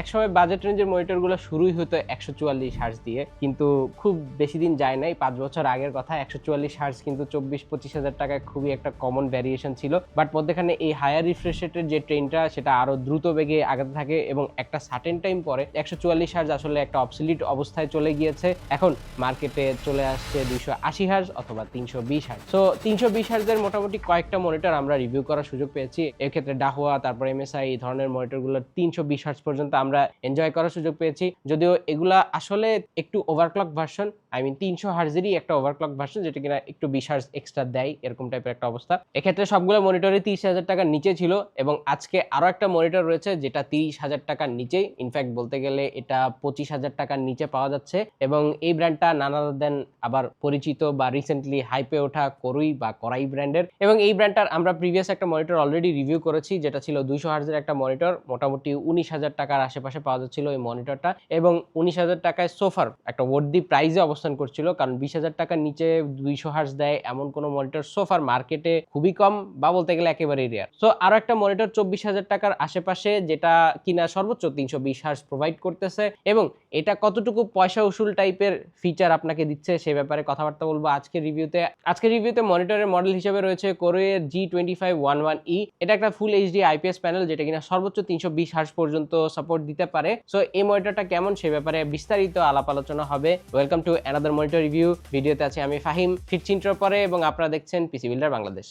একসময় বাজেট রেঞ্জের মনিটরগুলো শুরুই হতো একশো চুয়াল্লিশ হার্স দিয়ে, কিন্তু খুব বেশি দিন যায় নাই। পাঁচ বছর আগের কথা, একশো চুয়াল্লিশ হার্স কিন্তু চব্বিশ পঁচিশ হাজার টাকায় খুবই একটা কমন ভ্যারিয়েশন ছিল। বাট মধ্যেখানে এই হায়ার রিফ্রেশ রেটের যে ট্রেনটা সেটা আরও দ্রুত বেগে আগাতে থাকে এবং একটা সার্টেন টাইম পরে একশো চুয়াল্লিশ হার্স আসলে একটা অবসলিট অবস্থায় চলে গিয়েছে। এখন মার্কেটে চলে আসছে দুইশো আশি হার্স অথবা তিনশো বিশ হার্স সো তিনশো বিশ হার্সের মোটামুটি কয়েকটা মনিটর আমরা রিভিউ করার সুযোগ পেয়েছি। এক্ষেত্রে ডাহুয়া তারপর এমএসআই এই ধরনের মনিটরগুলো তিনশো বিশ হার্স পর্যন্ত আমরা এনজয় করার সুযোগ পেয়েছি। যদিও এগুলা আসলে একটু ওভারক্লক ভার্সন আই মিন তিনশো হার্জেরই একটা ওভারক্লক ভার্সন যেটা কিনা একটু বিশ হার্স এক্সট্রা দেয়, এরকম টাইপের একটা অবস্থা। এক্ষেত্রে সবগুলো মনিটরই তিরিশ হাজার টাকার নিচে ছিল এবং আজকে আরও একটা মনিটর রয়েছে যেটা তিরিশ হাজার টাকার নিচেই। ইনফ্যাক্ট বলতে গেলে এটা পঁচিশ হাজার টাকার নিচে পাওয়া যাচ্ছে এবং এই ব্র্যান্ডটা নানা দেন আবার পরিচিত বা রিসেন্টলি হাইপে ওঠা করুই বা করাই ব্র্যান্ডের এবং এই ব্র্যান্ডটার আমরা প্রিভিয়াস একটা মনিটর অলরেডি রিভিউ করেছি, যেটা ছিল দুইশো হার্জের একটা মনিটর মোটামুটি উনিশ হাজার টাকার আশেপাশে পাওয়া যাচ্ছিল এই মনিটরটা এবং উনিশ হাজার টাকায় সোফার একটা ওয়ার্দি প্রাইজে অবস্থান করছিল, কারণ বিশ হাজার টাকার নিচে দুইশো হার্স দেয় এমন কোনো মনিটর সোফার মার্কেটে খুবই কম বা বলতে গেলে একেবারেই রেয়ার সো আরও একটা মনিটর চব্বিশ হাজার টাকার আশেপাশে যেটা কিনা সর্বোচ্চ তিনশো বিশ হার্স প্রোভাইড করতেছে এবং এটা কতটুকু পয়সা উসুল টাইপের ফিচার আপনাকে দিচ্ছে সে ব্যাপারে কথাবার্তা বলব আজকের রিভিউতে আজকের রিভিউতে মনিটরের মডেল হিসেবে রয়েছে কোরোয়ের G twenty five one one E এটা একটা ফুল এইচডি আইপিএস প্যানেল যেটা কিনা সর্বোচ্চ তিনশো বিশ হার্স পর্যন্ত সাপোর্ট দিতে পারে। সো এই মনিটরটা কেমন সে ব্যাপারে বিস্তারিত আলাপ আলোচনা হবে। Welcome to another monitor review ভিডিওতে আছে আমি ফাহিম। ফিট intro পরে এবং আপনারা দেখছেন পিসি বিল্ডার বাংলাদেশ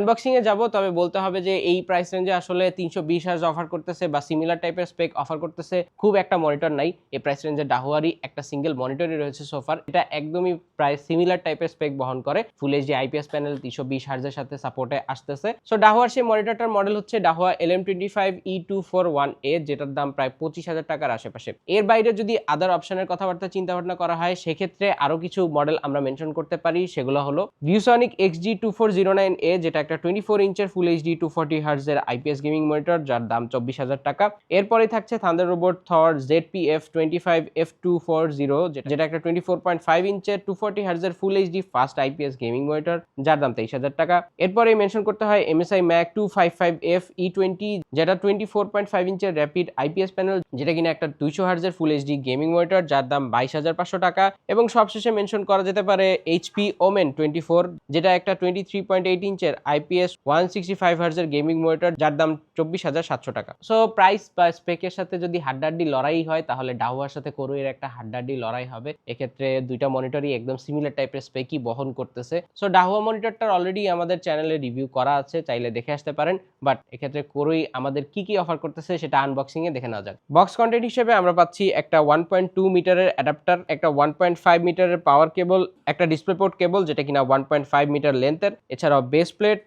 আনবক্সিং এ যাব, তবে বলতে হবে যে এই প্রাইস রেঞ্জে আসলে তিনশো বিশ হার্জ অফার করতেছে বা সিমিলার টাইপের স্পেক অফার করতেছে। খুব একটা মনিটর নাই এই প্রাইস রেঞ্জে ডাহুয়ারি, একটা সিঙ্গেল মনিটরই রয়েছে সোফার এটা একদমই প্রায় সিমিলার টাইপের স্পেক বহন করে ফুল এইচডি আইপিএস প্যানেল তিনশো বিশ হার্জের সাথে সাপোর্টে আসতেছে। সো ডাহুয়ার সেই মনিটরটার মডেল হচ্ছে Dahua L M twenty five E two four one A যেটার দাম প্রায় পঁচিশ হাজার টাকার আশেপাশে। এর বাইরে যদি আদার অপশনের কথাবার্তা চিন্তা ভাবনা করা হয়, সেক্ষেত্রে আরও কিছু মডেল আমরা মেনশন করতে পারি, সেগুলো হলো ViewSonic X G two four zero nine এ যেটা একটা টোয়েন্টি ফোর ইঞ্চের ফুল এইচডি টু ফোর্টি হার্জের আইপিএস গেমিং মনিটর যার দাম চব্বিশ হাজার টাকা। এরপরে থাকছে Thunder Robot Thor Z P F twenty five F two four zero যেটা একটা টোয়েন্টি ফোর পয়েন্ট ফাইভ ইঞ্চের two forty হার্জের full HD fast IPS gaming monitor যার দাম তেইশ হাজার টাকা। এরপরে মেনশন করতে হয় MSI MAG two five five F E twenty যেটা টোয়েন্টি ফোর পয়েন্ট ফাইভ ইঞ্চের র্যাপিড আইপিএস প্যানেল যেটা কিনা একটা দুইশো হার্জের ফুল এইচডি গেমিং মনিটর যার দাম বাইশ হাজার পাঁচশো টাকা। এবং সবশেষে মেনশন করা যেতে পারে এইচপি ওমেন টোয়েন্টি ফোর যেটা একটা টোয়েন্টি থ্রি পয়েন্ট এইট ইঞ্চের আইপিএস ওয়ান সিক্সটি ফাইভ হার্জের গেমিং মনিটর, যার দাম চব্বিশ হাজার সাতশো টাকা। সো প্রাইস বা স্পেকের সাথে যদি হাড্ডাড্ডি লড়াই হয়, তাহলে ডাহুয়ার সাথে করুয়ের একটা হাড্ডাড্ডি লড়াই হবে। এক্ষেত্রে দুইটা মনিটরই একদম সিমিলার টাইপের স্পেকই বহন করতেছে। সো ডাহুয়া মনিটরটার অলরেডি আমাদের চ্যানেলে রিভিউ করা আছে, চাইলে দেখে আসতে পারেন। বাট এক্ষেত্রে করুই আমাদের কি কি অফার করতেছে, সেটা আনবক্সিং এ দেখে নেওয়া যাক। বক্স কন্টেন্ট হিসেবে আমরা পাচ্ছি একটা ওয়ান পয়েন্ট টু মিটারের অ্যাডাপ্টার একটা ওয়ান পয়েন্ট ফাইভ মিটারের পাওয়ার কেবল একটা ডিসপ্লে পোর্ট কেবল যেটা কিনা ওয়ান পয়েন্ট ফাইভ মিটার লেন্থের এছাড়াও বেস প্লেট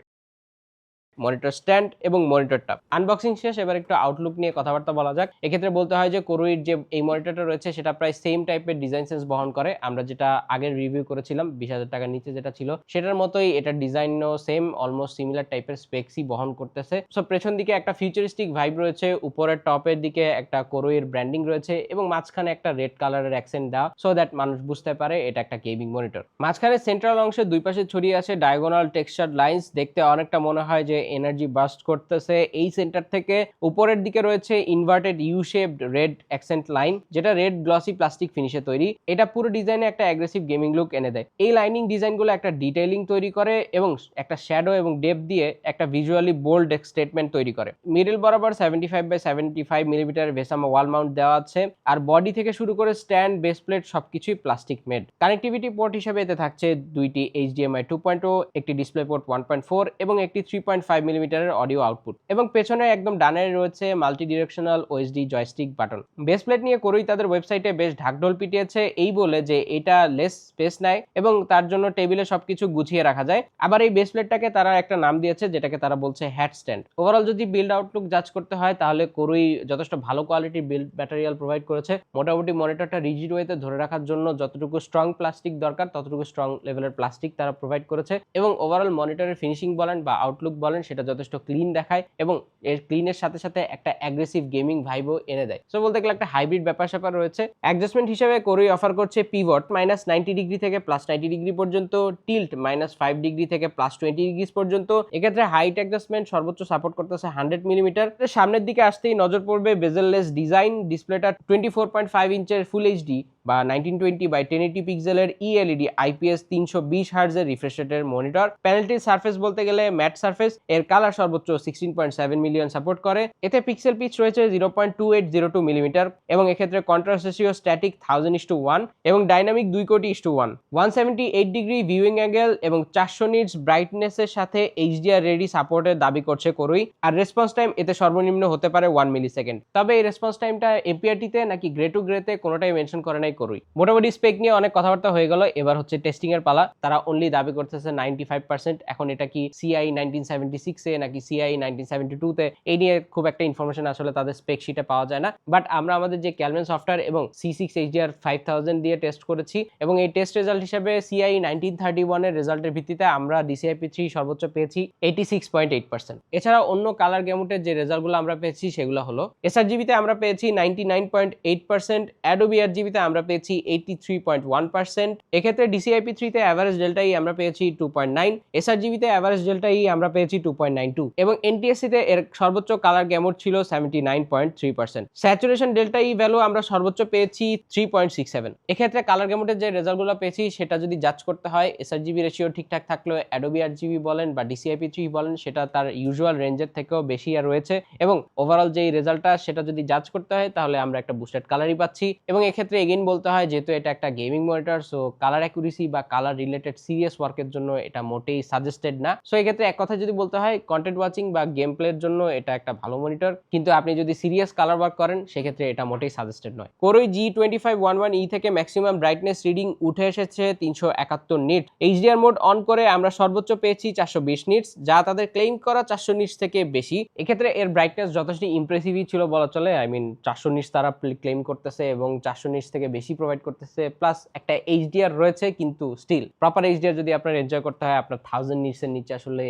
মনিটর স্ট্যান্ড এবং মনিটরটা আনবক্সিং শেষ, এবার একটু আউটলুক নিয়ে কথাবার্তা বলা যাক। এক্ষেত্রে বলতে হয় যে করুইর যে এই মনিটরটা রয়েছে, সেটা প্রায় সেম টাইপের ডিজাইন সেন্স বহন করে। আমরা যেটা আগের রিভিউ করেছিলাম, বিশ হাজার টাকার নিচে যেটা ছিল, সেটার মতোই এটা ডিজাইনও সেম অলমোস্ট সিমিলার টাইপের স্পেক্সই বহন করতেছে। সো পেছন দিকে একটা ফিউচারিস্টিক ভাইব রয়েছে, উপরের টপের দিকে একটা করুইর ব্র্যান্ডিং রয়েছে এবং মাঝখানে একটা রেড কালারের অ্যাকসেন্ট দেওয়া সো দ্যাট মানুষ বুঝতে পারে এটা একটা গেমিং মনিটর মাঝখানে সেন্ট্রাল অংশে দুই পাশে ছড়িয়ে আছে ডায়াগোনাল টেক্সচার লাইন্স দেখতে অনেকটা মনে হয় যে এনার্জি বাস্ট করতেছে। এই সেন্টার থেকে উপরের দিকে রয়েছে inverted U shaped red accent line যেটা রেড গ্লসি প্লাস্টিক ফিনিশে তৈরি। এটা পুরো ডিজাইনে একটা অ্যাগ্রেসিভ গেমিং লুক এনে দেয়। এই লাইনিং ডিজাইনগুলো একটা ডিটেইলিং তৈরি করে এবং একটা শ্যাডো এবং ডেপ দিয়ে একটা ভিজুয়ালি বোল্ড স্টেটমেন্ট তৈরি করে। মিডল বরাবর seventy five by seventy five millimetre ভেসামা wall mount দেওয়া আছে আর বডি থেকে শুরু করে স্ট্যান্ড বেস প্লেট সবকিছুই প্লাস্টিক মেড কানেক্টিভিটি পোর্ট হিসেবে এতে থাকছে দুইটি এইচডিএমআই টু পয়েন্ট ও একটি display port one point four এবং একটি থ্রি পয়েন্ট ফাইভ মিলিমিটারের অডিও আউটপুট এবং পেছনে একদম ডানে রয়েছে multi directional OSD joystick button base plate নিয়ে করেই তাদের ওয়েবসাইটে বেশ ঢাকঢোল পিটিয়েছে, এই বলে যে এটা লেস স্পেস নেয় এবং তার জন্য টেবিলে সবকিছু গুছিয়ে রাখা যায়। আবার এই বেস প্লেটটাকে তারা একটা নাম দিয়েছে, যেটাকে তারা বলছে হ্যাট স্ট্যান্ড ওভারঅল যদি বিল্ড আউটলুক জাজ করতে হয়, তাহলে করুই যথেষ্ট ভালো কোয়ালিটির বিল্ড ম্যাটেরিয়াল প্রোভাইড করেছে। মোটামুটি মনিটরটা রিজিড ওয়েতে ধরে রাখার জন্য যতটুকু স্ট্রং প্লাস্টিক দরকার, ততটুকু স্ট্রং লেভেলের প্লাস্টিক তারা প্রোভাইড করেছে। এবং ওভারঅল মনিটরের ফিনিশিং বলেন বা আউটলুক বলেন সেটা যথেষ্ট ক্লিন দেখায় এবং এর ক্লিনের সাথে সাথে একটা অ্যাগ্রেসিভ গেমিং ভাইবও এনে দেয়। সো বলতে গেলে একটা হাইব্রিড ব্যাপার স্যাপার রয়েছে। অ্যাডজাস্টমেন্ট হিসেবে করুই অফার করছে পিভট মাইনাস নাইনটি ডিগ্রি থেকে প্লাস নাইনটি ডিগ্রি পর্যন্ত টিল্ট মাইনাস ফাইভ ডিগ্রি থেকে প্লাস টোয়েন্টি ডিগ্রিস পর্যন্ত। এক্ষেত্রে হাইট অ্যাডজাস্টমেন্ট সর্বোচ্চ সাপোর্ট করতেছে হান্ড্রেড মিলিমিটার সামনের দিকে আসতেই নজর পড়বে বেজেললেস ডিজাইন ডিসপ্লেটা টোয়েন্টি ফোর পয়েন্ট ফাইভ ইঞ্চের ফুল এইচডি বা nineteen twenty by ten eighty পিক্সেলের ইএলইডি আইপিএস তিনশো বিশ হার্জের রিফ্রেশ মনিটর প্যানেলটির সার্ফেস বলতে গেলে ম্যাট সার্ফেস এর কালার সর্বোচ্চ sixteen point seven million support করে। এতে পিক্সেল পিচ রয়েছে zero point two eight zero two millimetre এবং এক্ষেত্রে contrast ratio static thousand is two one এবং ডাইনামিক দুই কোটি is two one one seventy eight degree viewing angle এবং চারশো নিটস ব্রাইটনেসের সাথে এইচডিআর রেডি সাপোর্টের দাবি করছে করুই। আর রেসপন্স টাইম এতে সর্বনিম্ন হতে পারে ওয়ান মিলি সেকেন্ড তবে এই রেসপন্স টাইমটা এপিআরটিতে নাকি গ্রে টু গ্রেতে কোনোটাই মেনশন করে নাই করুই মোটামুটি স্পেক নিয়ে অনেক কথাবার্তা হয়ে গেল। এবার হচ্ছে টেস্টিং এর পালা। তারা অনলি দাবি করতেছে নাইনটি ফাইভ পার্সেন্ট এখন এটা কি সিআই নাইনটিন সিক্সে নাকি সিআই নাইনটিন সেভেন্টি টুতে এই নিয়ে খুব একটা ইনফরমেশন আসলে তাদের স্পেক শিটে পাওয়া যায় না। বাট আমরা আমাদের যে ক্যালমেন সফটওয়্যার এবং C six HDR five thousand দিয়ে টেস্ট করেছি এবং এই টেস্ট রেজাল্ট হিসেবে সিআই নাইনটিন থার্টি ওয়ানের রেজাল্টের ভিত্তিতে আমরা ডিসিআইপি থ্রি সর্বোচ্চ পেয়েছি eighty six point eight percent এছাড়া অন্য কালার গেমুটের যে রেজাল্টগুলো আমরা পেয়েছি সেগুলো হলো এসআর এসআরজিবিতে আমরা পেয়েছি ninety nine point eight percent Adobe আর জিবিতে আমরা পেয়েছি eighty three point one percent এক্ষেত্রে ডিসিআইপি থ্রিতে অ্যাভারেজ ডেল্টাই আমরা পেয়েছি টু পয়েন্ট নাইন এসআরজিবিতে অ্যাভারেজ ডেল্টাই আমরা পেয়েছি টু পয়েন্ট নাইন টু এবং এনটিএসসিতে এর সর্বোচ্চ কালার গ্যামোট ছিল seventy nine point three percent saturation delta E value আমরা সর্বোচ্চ পেয়েছি থ্রি পয়েন্ট সিক্স সেভেন এক্ষেত্রে কালার গ্যামোটের যে রেজাল্টগুলো পেয়েছি, সেটা যদি জাজ করতে হয় এসআরজিবি রেশিও ঠিকঠাক থাকলেও অ্যাডোবি আর বলেন বা ডিসিআইপি থ্রি বলেন, সেটা তার ইউজুয়াল রেঞ্জের থেকেও বেশি আর রয়েছে। এবং ওভারঅল যেই রেজাল্টটা সেটা যদি জাজ করতে হয়, তাহলে আমরা একটা বুস্টেড কালারই পাচ্ছি। এবং এক্ষেত্রে এগেইন বলতে হয় যেহেতু এটা একটা gaming monitor so colour accuracy বা কালার রিলেটেড সিরিয়াস ওয়ার্কের জন্য এটা মোটেই সাজেস্টেড না। সো এক্ষেত্রে এক কথা যদি বলতে হয় কন্টেন্ট ওয়াচিং বা গেম প্লের জন্য এটা একটা ভালো মনিটর কিন্তু আপনি যদি সিরিয়াস কালার ওয়ার্ক করেন, সেক্ষেত্রে এটা মোটেই সাজেস্টেড নয়। কোরই G twenty five one one E থেকে ম্যাক্সিমাম ব্রাইটনেস রিডিং উঠে এসেছে তিনশো একাত্তর নিট এইচডিআর মোড অন করে আমরা সর্বোচ্চ পেয়েছি চারশো বিশ নিটস যা তাদের ক্লেম করা চারশো নিটস থেকে বেশি। এক্ষেত্রে এর ব্রাইটনেস যথেষ্ট ইমপ্রেসিভই ছিল বলা চলে। আই মিন চারশো নিটস তারা ক্লেম করতেছে এবং চারশো নিটস থেকে বেশি প্রোভাইড করতেছে প্লাস একটা এইচডিআর রয়েছে, কিন্তু স্টিল প্রপার এইচডিআর যদি আপনার এনজয় করতে হয়, আপনার থাউজেন্ড নিটসের নিচে আসলে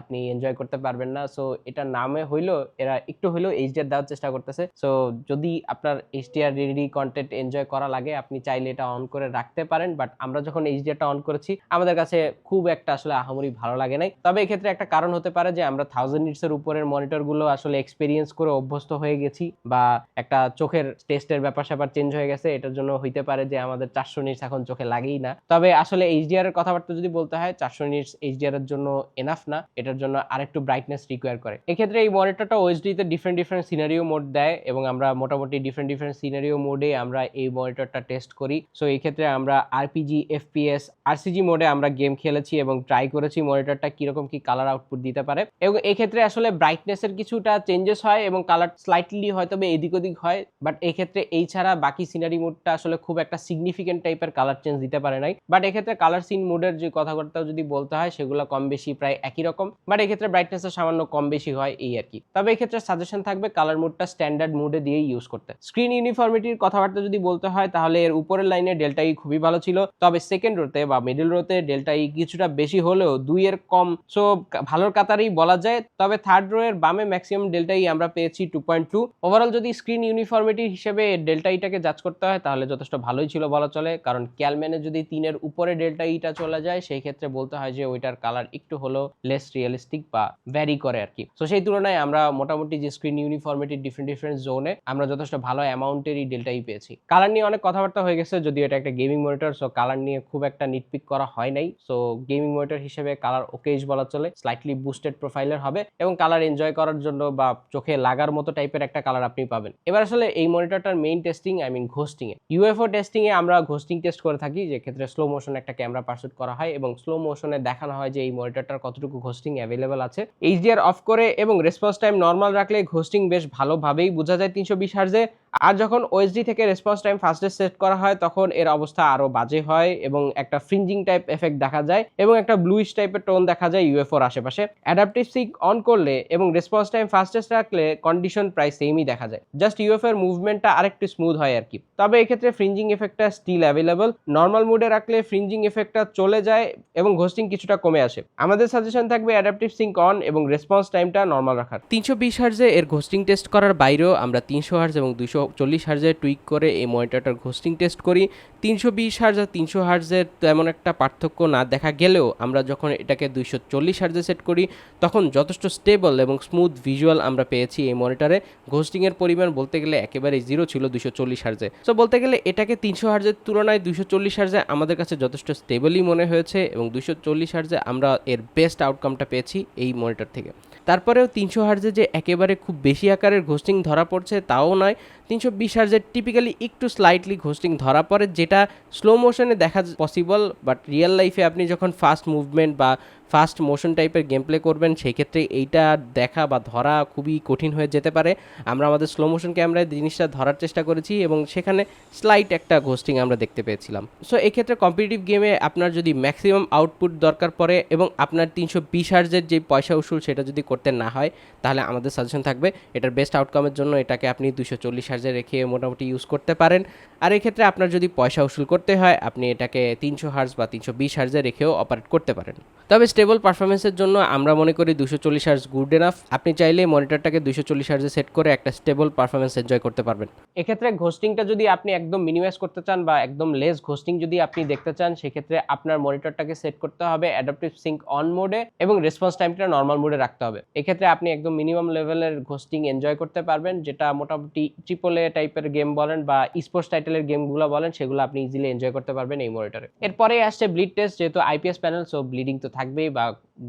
আপনি এনজয় করতে পারবেন না। সো এটা নামে হইল, এরা একটু হলেও এইচডিআর দেওয়ার চেষ্টা করতেছে। সো যদি আপনার এইচডিআর রেডি কন্টেন্ট এনজয় করা লাগে, আপনি চাইলে এটা অন করে রাখতে পারেন। বাট আমরা যখন এইচডিআরটা অন করেছি, আমাদের কাছে খুব একটা আসলে আহামরি ভালো লাগে নাই। তবে এক্ষেত্রে একটা কারণ হতে পারে যে, আমরা থাউজেন্ড নিটসের উপরের মনিটরগুলো আসলে এক্সপিরিয়েন্স করে অভ্যস্ত হয়ে গেছি, বা একটা চোখের টেস্টের ব্যাপার স্যাপার চেঞ্জ হয়ে গেছে, এটার জন্য হইতে পারে যে আমাদের চারশো নিটস এখন চোখে লাগেই না। তবে আসলে এইচডিআর এর কথাবার্তা যদি বলতে হয়, চারশো নিটস এইচডিআর এর জন্য এনাফ না, এটার জন্য আরেকটু ব্রাইটনেস রিকোয়ার করে। এক্ষেত্রে এই মনিটরটা ওএসডি তে ডিফারেন্ট ডিফারেন্ট সিনারিও মোড দেয় এবং আমরা মোটামুটি ডিফারেন্ট ডিফারেন্ট সিনারিও মোডে আমরা এই মনিটরটা টেস্ট করি। সো এই ক্ষেত্রে আমরা আরপিজি এফপিএস আরসিজি মোডে আমরা গেম খেলেছি এবং ট্রাই করেছি মনিটরটা কীরকম কি কালার আউটপুট দিতে পারে। এবং এক্ষেত্রে আসলে ব্রাইটনেসের কিছুটা চেঞ্জেস হয় এবং কালার স্লাইটলি হয়তো এদিক ওদিক হয় বাট এক্ষেত্রে এই ছাড়া বাকি সিনারি মোডটা আসলে খুব একটা সিগনিফিকেন্ট টাইপের কালার চেঞ্জ দিতে পারে নাই। বাট এক্ষেত্রে কালার সিন মোডের যে কথাবার্তা যদি বলতে হয়, সেগুলো কম বেশি প্রায় একই রকম। বাট এক্ষেত্রে ব্রাইটনেসের সামান্য কম বেশি হয়, এই আর কি। তবে এক্ষেত্রে সাজেশন থাকবে কালার মোডটা স্ট্যান্ডার্ড মোডে দিয়েই ইউজ করতে। স্ক্রিন ইউনিফর্মিটির কথাবার্তা যদি বলতে হয়, তাহলে এর উপরের লাইনে ডেল্টা ই খুবই ভালো ছিল। তবে সেকেন্ড রোতে বা মিডল রোতে ডেল্টা ই কিছুটা বেশি হলেও দুই এর কম। সো ভালোর কাতারেই বলা যায়। তবে থার্ড রো এর বামে ম্যাক্সিমাম ডেল্টা ই আমরা পেয়েছি টু পয়েন্ট টু ওভারঅল যদি স্ক্রিন ইউনিফর্মিটি হিসেবে ডেল্টা ইটাকে জাজ করতে হয়, তাহলে যথেষ্ট ভালোই ছিল বলা চলে, কারণ ক্যালম্যানে যদি তিনের উপরে ডেল্টা ইটা চলে যায়, সেই ক্ষেত্রে বলতে হয় যে ওইটার কালার একটু হলো লেস রিয়েলিস্টিক বা ভ্যারি করে আর কি তো সেই তুলনায় আমরা মোটামুটি যে স্ক্রিন ইউনিফর্মিটি ডিফারেন্ট ডিফারেন্ট জোনে আমরা যথেষ্ট ভালো অ্যামাউন্টেরই ডেল্টাই পেয়েছি। কালার নিয়ে অনেক কথাবার্তা হয়ে গেছে, যদিও এটা একটা গেমিং মনিটর সো কালার নিয়ে খুব একটা নিটপিক করা হয় নাই। সো গেমিং মনিটর হিসেবে কালার ওকেজ বলা চলে স্লাইটলি বুস্টেড প্রোফাইলের হবে এবং কালার এনজয় করার জন্য বা চোখে লাগার মতো টাইপের একটা কালার আপনি পাবেন। এবার আসলে এই মনিটরটার main testing I mean ghosting A UFO টেস্টিংয়ে আমরা ঘোস্টিং টেস্ট করে থাকি, যে ক্ষেত্রে স্লো মোশন একটা ক্যামেরা পারসুট করা হয় এবং স্লো মোশনে দেখানো হয় যে এই মনিটরটার কতটুকু ঘোস্টিং অ্যাভেলেবেল আছে। এইচডিআর অফ করে এবং রেসপন্স টাইম নর্মাল রাখলে ঘোস্টিং বেশ ভালোভাবেই বোঝা যায় তিনশো বিশ হার্জে আর যখন ওএসডি থেকে রেসপন্স টাইম ফাস্টে সেট করা হয়, তখন এর অবস্থা আরও বাজে হয় এবং একটা ফ্রিঞ্জিং টাইপ এফেক্ট দেখা যায় এবং একটা ব্লুইশ টাইপের টোন দেখা যায় ইউএফওর আশেপাশে। অ্যাডাপটিভ সিক অন করলে এবং রেসপন্স টাইম ফাস্টেস্ট রাখলে কন্ডিশন প্রায় সেমই দেখা যায়। জাস্ট ইউএফ এর মুভমেন্টটা আরেকটু স্মুথ হয় আর কি। তবে এক্ষেত্রে ফ্রিঞ্জিং এফেক্টটা স্টিল অ্যাভেলেবল নর্মাল মুডে রাখলে ফ্রিঞ্জিং এফেক্টটা চলে যায় এবং ঘোস্টিং কিছুটা কমে আসে। আমাদের সাজেশন থাকবে অ্যাডাপটিভ সিঙ্ক অন এবং রেসপন্স টাইমটা নর্মাল রাখার। তিনশো বিশ হার্জে এর ঘোস্টিং টেস্ট করার বাইরেও আমরা তিনশো হার্জ এবং দুশো চল্লিশ হার্জে টুইক করে এই মনিটরটার ঘোস্টিং টেস্ট করি। তিনশো বিশ হার্জ আর তিনশো হার্জের তেমন একটা পার্থক্য না দেখা গেলেও আমরা যখন এটাকে দুইশো চল্লিশ হার্জে সেট করি, তখন যথেষ্ট স্টেবল এবং স্মুথ ভিজুয়াল আমরা পেয়েছি এই মনিটরে ঘোস্টিংয়ের পরিমাণ বলতে গেলে একেবারেই জিরো ছিল দুশো চল্লিশ হার্জে। সো বলতে গেলে এটাকে তিনশো হার্জের তুলনায় দুশো চল্লিশ হার্জে আমাদের কাছে যথেষ্ট স্টেবলই মনে হয়েছে এবং দুশো চল্লিশ হার্জে আমরা এর বেস্ট আউটকামটা পেয়েছি এই মনিটর থেকে। তারপরেও তিনশো হার্জে যে একেবারে খুব বেশি আকারের ঘোস্টিং ধরা পড়ছে, তাও নয়। তিনশো বিশ হার্জের টিপিক্যালি একটু স্লাইটলি ঘোস্টিং ধরা পড়ে, যেটা স্লো মোশনে দেখা পসিবল বাট রিয়েল লাইফে আপনি যখন ফাস্ট মুভমেন্ট বা ফাস্ট মোশন টাইপের গেম প্লে করবেন সেই ক্ষেত্রে এইটা দেখা বা ধরা খুবই কঠিন হয়ে যেতে পারে। আমরা আমাদের স্লো মোশন ক্যামেরায় জিনিসটা ধরার চেষ্টা করেছি এবং সেখানে স্লাইট একটা ঘোস্টিং আমরা দেখতে পেয়েছিলাম। সো এক্ষেত্রে কম্পিটিটিভ গেমে আপনার যদি ম্যাক্সিমাম আউটপুট দরকার পড়ে এবং আপনার তিনশো বিশ হার্জের যে পয়সা উসুল সেটা যদি করতে না হয়, তাহলে আমাদের সাজেশন থাকবে, এটার বেস্ট আউটকামের জন্য এটাকে আপনি দুশো চল্লিশ হার্জে রেখে মোটামুটি ইউজ করতে পারেন। আর এক্ষেত্রে আপনার যদি পয়সা উসুল করতে হয়, আপনি এটাকে তিনশো হার্জ বা তিনশো বিশ হার্জে রেখেও অপারেট করতে পারেন। তবে স্টেবল পারফরমেন্সের জন্য আমরা মনে করি দুশো চল্লিশ হার্জ গুড এনাফ আপনি চাইলে মনিটরটাকে দুশো চল্লিশ হার্জে সেট করে একটা স্টেবল পারফরমেন্স এনজয় করতে পারবেন। এক্ষেত্রে ঘোস্টিংটা যদি আপনি একদম মিনিমাইজ করতে চান বা একদম লেস ঘোস্টিং যদি আপনি দেখতে চান, সেক্ষেত্রে আপনার মনিটরটাকে সেট করতে হবে অ্যাডাপটিভ সিঙ্ক অন মোডে এবং রেসপন্স টাইমটা নর্মাল মোডে রাখতে হবে। এক্ষেত্রে আপনি একদম মিনিমাম লেভেলের ঘোস্টিং এনজয় করতে পারবেন, যেটা মোটামুটি ট্রিপল টাইপের গেম বলেন বা স্পোর্টস টাইটেলের গেমগুলো বলেন, সেগুলো আপনি ইজিলি এনজয় করতে পারবেন এই মনিটরে এরপরে আসছে ব্লিড টেস্ট যেহেতু আইপিএস প্যানেল সো ব্লিডিং তো থাকবেই বা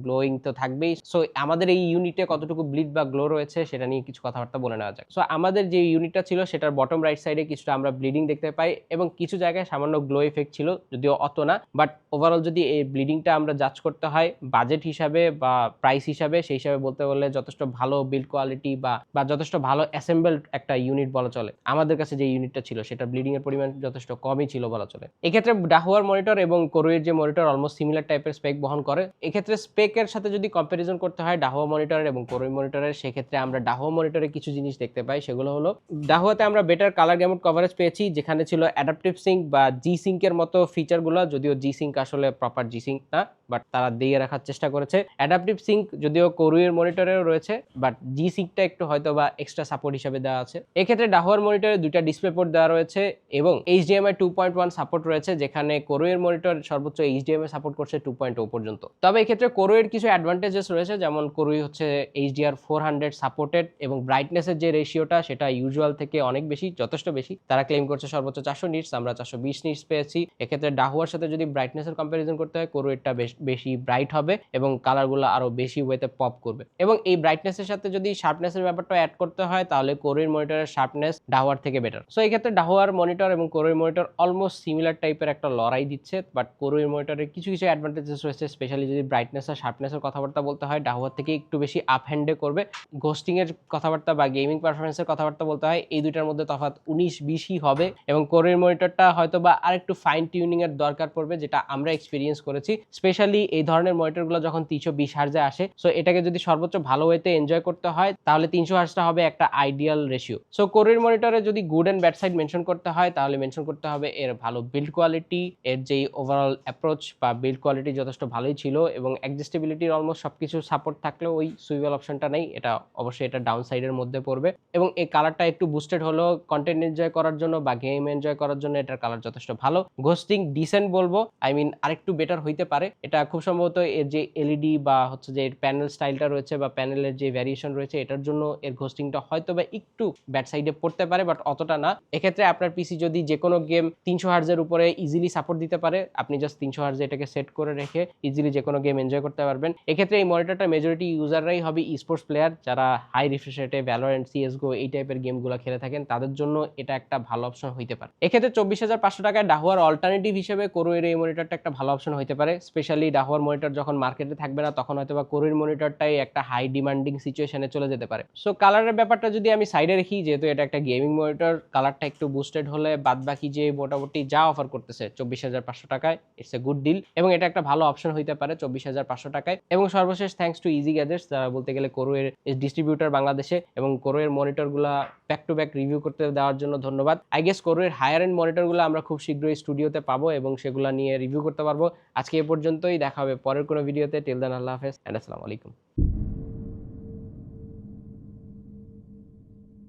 গ্লোয়িং তো থাকবেই। সো আমাদের এই ইউনিটে কতটুকু ব্লিড বা গ্লো রয়েছে সেটা নিয়ে কিছু কথাবার্তা বলে নেওয়া যাক। সো আমাদের যে ইউনিটটা ছিল, সেটার বটম রাইট সাইডে কিছুটা আমরা ব্লিডিং দেখতে পাই এবং কিছু জায়গায় সামান্য গ্লো ইফেক্ট ছিল, যদিও অত না। বাট ওভারঅল যদি এই ব্লিডিংটা আমরা জাজ করতে হয় বাজেট হিসাবে বা প্রাইস হিসাবে, সেই হিসাবে বলতে বললে যথেষ্ট ভালো বিল্ড কোয়ালিটি বা বা যথেষ্ট ভালো অ্যাসেম্বলড একটা ইউনিট বলা চলে। আমাদের কাছে যে ইউনিটটা ছিল, সেটা ব্লিডিং এর পরিমাণ যথেষ্ট কমই ছিল বলা চলে। এক্ষেত্রে ডাহুয়ার মনিটর এবং কোরোয়ের যে মনিটর অলমোস্ট সিমিলার টাইপের স্পেক বহন করে। এক্ষেত্রে স্পেকের সাথে যদি কম্পারিজন করতে হয় ডাহুয়া মনিটরের এবং কোরোই মনিটরের সেক্ষেত্রে আমরা ডাহুয়া মনিটরে কিছু জিনিস দেখতে পাই। সেগুলো হলো ডাহুয়াতে আমরা বেটার কালার গ্যামুট কভারেজ পেয়েছি, যেখানে ছিল অ্যাডাপটিভ সিঙ্ক বা জি সিঙ্কের মতো ফিচারগুলো যদিও জি সিঙ্ক আসলে প্রপার জি সিঙ্ক না বাট তারা দিয়ে রাখার চেষ্টা করেছে। অ্যাডাপটিভ সিঙ্ক যদিও কোরুয়ের মনিটরেও রয়েছে বাট জি সিঙ্কটা একটু হয়তো বা এক্সট্রা সাপোর্ট হিসেবে দেওয়া আছে। এক্ষেত্রে ডাহুয়ার মনিটরে দুইটা ডিসপ্লে পোর্ট দেওয়া রয়েছে, এবং HDMI two point one support রয়েছে, যেখানে কোরোয়ের মনিটর সর্বোচ্চ এইচডিএমআই সাপোর্ট করছে টু পয়েন্ট ও পর্যন্ত। তবে এক্ষেত্রে কোরোয়ের কিছু অ্যাডভান্টেজেস রয়েছে, যেমন কোরোই হচ্ছে এইচডিআর ফোর হান্ড্রেড সাপোর্টেড এবং ব্রাইটনেসের যে রেশিওটা সেটা ইউজুয়াল থেকে অনেক বেশি, যথেষ্ট বেশি। তারা ক্লেম করছে সর্বোচ্চ চারশো নিটস আমরা চারশো বিশ নিটস পেয়েছি। এক্ষেত্রে ডাহুয়ার সাথে যদি ব্রাইটনেসের কম্পারিজন করতে হয় কোরোয়েরটা বেশ, বেশি ব্রাইট হবে এবং কালারগুলো আরও বেশি ওয়েতে পপ করবে। এবং এই ব্রাইটনেসের সাথে যদি শার্পনেসের ব্যাপারটা অ্যাড করতে হয়, তাহলে কোরোয়ের মনিটরের শার্পনেস ডাহুয়ার থেকে বেটার সো এই ক্ষেত্রে ডাহুয়ার মনিটর এবং কোরোয়ের মনিটর অলমোস্ট সিমিলার টাইপের একটা লড়াই দিচ্ছে বাট কোরোয়ের মনিটরের কিছু কিছু অ্যাডভান্টেজেস রয়েছে স্পেশালি যদি ব্রাইটনেস আর শার্পনেসের কথাবার্তা বলতে হয়, ডাহুয়ার থেকে একটু বেশি আপ হ্যান্ডে করবে। ঘোস্টিং এর কথাবার্তা বা গেমিং পারফরমেন্সের কথাবার্তা বলতে হয়, এই দুইটার মধ্যে তফাৎ উনিশ বিশই হবে এবং কোরের মনিটরটা হয়তো বা আরেকটু ফাইন টিউনিং এর দরকার পড়বে, যেটা আমরা এক্সপিরিয়েন্স করেছি। স্পেশালি এই ধরনের মনিটরগুলো যখন তিনশো বিশ হার্জে আসে সো এটাকে যদি সর্বোচ্চ ভালো ওয়েতে এনজয় করতে হয়, তাহলে তিনশো হার্জটা হবে একটা আইডিয়াল রেশিও সো কোরের মনিটরে যদি good and bad side mention করতে হয়, তাহলে মেনশন করতে হবে এর ভালো বিল্ড কোয়ালিটি এর যেই ওভারঅল অ্যাপ্রোচ বা বিল্ড কোয়ালিটি যথেষ্ট ভালোই ছিল এবং দ্য স্টেবিলিটির অলমোস্ট সব কিছু সাপোর্ট থাকলেও ওই সুইভেল অপশনটা নেই। এটা অবশ্যই এটা ডাউন সাইডের মধ্যে পড়বে। এবং এই কালারটা একটু বুস্টেড হলেও কন্টেন্ট এনজয় করার জন্য বা গেম এনজয় করার জন্য এটার কালার যথেষ্ট ভালো। ঘোস্টিং ডিসেন্ট বলব আই মিন আরেকটু বেটার হইতে পারে। এটা খুব সম্ভবত এর যে এলইডি বা হচ্ছে যে প্যানেল স্টাইলটা রয়েছে বা প্যানেলের যে ভ্যারিয়েশন রয়েছে, এটার জন্য এর ঘোস্টিংটা হয়তো বা একটু ব্যাড সাইডে পড়তে পারে বাট অতটা না। এক্ষেত্রে আপনার পিসি যদি যে কোনো গেম তিনশো হার্জের উপরে ইজিলি সাপোর্ট দিতে পারে, আপনি জাস্ট তিনশো হার্জে এটাকে সেট করে রেখে ইজিলি যে কোনো গেম এনজয় করতে পারবেন। এক্ষেত্রে এই মনিটরটা মেজরিটি ইউজাররাই হবে স্পোর্টস প্লেয়ার যারা হাই রিফ্রেশ রেটে ভ্যালোরেন্ট সিএসগো এই টাইপের গেমগুলো খেলে থাকেন, তাদের জন্য এটা একটা ভালো অপশন হইতে পারে। এক্ষেত্রে চব্বিশ হাজার পাঁচশো টাকায় ডাহুয়ার অল্টারনেটিভ হিসেবে কোরোয়ের এই মনিটরটা একটা ভালো অপশন হইতে পারে স্পেশালি ডাহুয়ার মনিটর যখন মার্কেটে থাকবে না, তখন হয়তো বা কোরোয়ের মনিটরটাই একটা হাই ডিমান্ডিং সিচুয়েশনে চলে যেতে পারে। সো কালারের ব্যাপারটা যদি আমি সাইডে রাখি, যেহেতু এটা একটা গেমিং মনিটর কালারটা একটু বুস্টেড হলে বাদ বাকি যে মোটামুটি যা অফার করতেছে চব্বিশ হাজার পাঁচশো টাকায় ইটস এ গুড ডিল এবং এটা একটা ভালো অপশন হইতে পারে চব্বিশ হাজার পাঁচশো টাকায়। এবং সর্বশেষ থ্যাংকস টু ইজি গ্যাজেটস যারা বলতে গেলে কোরোয়ের ডিস্ট্রিবিউটার বাংলাদেশে এবং কোরোয়ের মনিটরগুলো ব্যাক টু ব্যাক রিভিউ করতে দেওয়ার জন্য ধন্যবাদ। আই গেস কোরোয়ের হায়ার এন্ড মনিটরগুলো আমরা খুব শীঘ্রই স্টুডিওতে পাবো এবং সেগুলো নিয়ে রিভিউ করতে পারব। আজকে এ পর্যন্তই, দেখা হবে পরের কোনো ভিডিওতে টেল দেন আল্লাহ হাফেজ অ্যান্ড আসসালামু আলাইকুম।